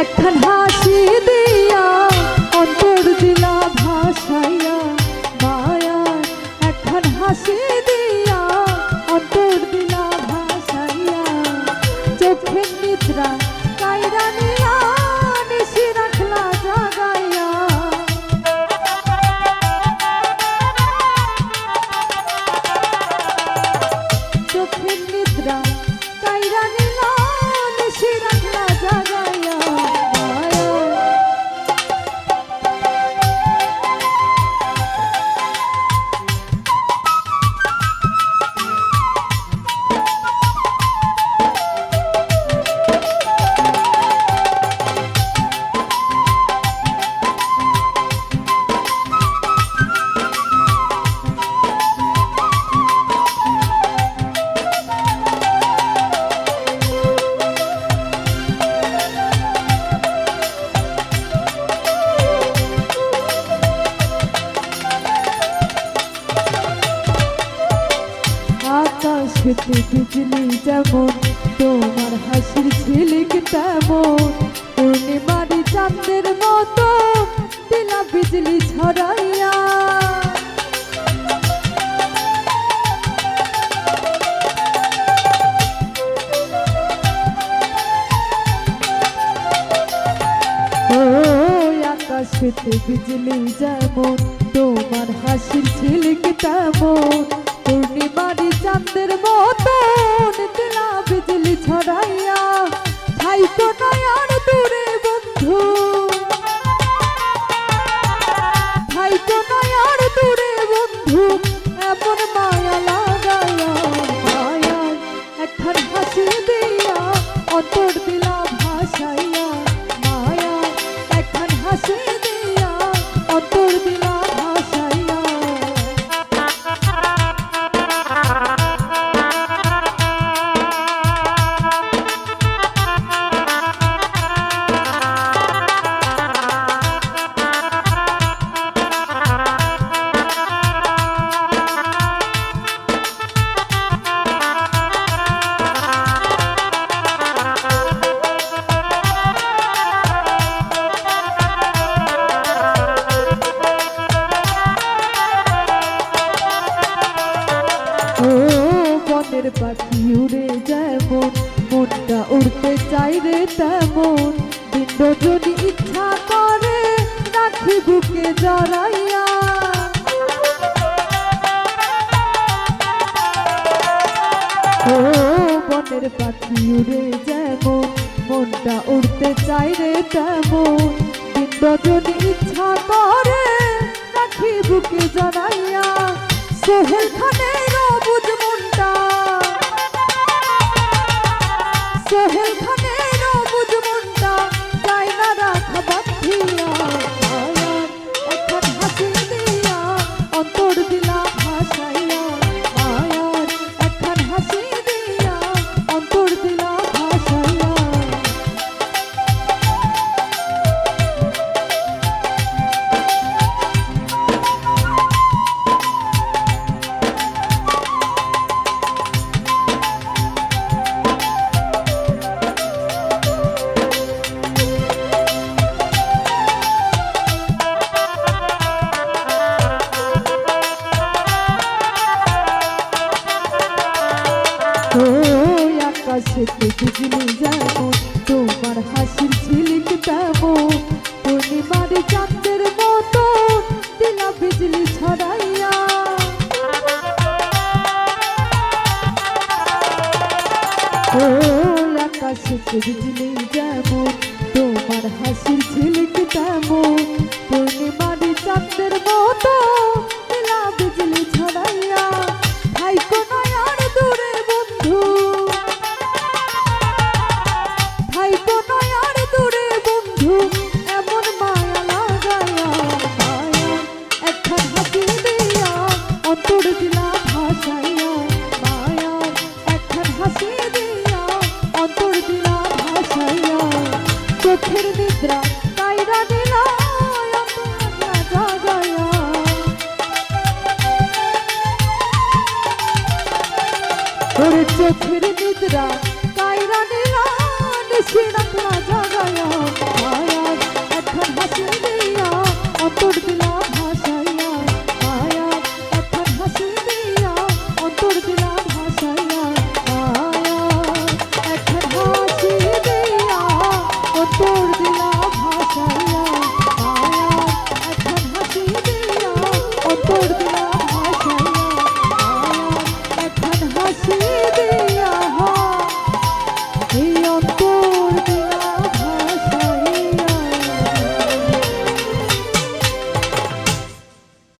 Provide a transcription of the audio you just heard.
একখান হাসি আকাশেতে বিজলি যেমন, তোমার হাসির ঝিলিক তেমন। পূর্ণিমারি চাঁদের মতো দিলা বিজলি ছড়াইয়া। আকাশেতে বিজলি যেমন, তোমার হাসির ঝিলিক তেমন। পূর্ণিমারি চাঁদের মতন দিলা বিজলি ছড়াইয়া থাইকো নয়ার দূরে বন্ধু। বনের পাখি উড়ে যেমন মনটা উড়তে চাই রে তেমন। দিন যদি ইচ্ছা করে, রাখি বুকে জড়াইয়া। বনের পাখি উড়ে যেমন মনটা উড়তে চাই রে তেমন। যদি ইচ্ছা করে, রাখি বুকে জড়াইয়া। সোহেল খানের বিজলি যেমন তোমার হাসির ঝিলিক তেমন পূর্ণিমার চাঁদের মতো বিজলি ছড়াইয়া। ও আকাশেতে বিজলি যেমন তোমার হাসির ঝিলিক তেমন পূর্ণিমার মতো দিলা বিজলি ছড়াইয়া। চোখের নিদ্রা অন্তর জাগায়া ওরে চোখের নিদ্রা কাইরা নিলা নিশিনা একলা জাগায়া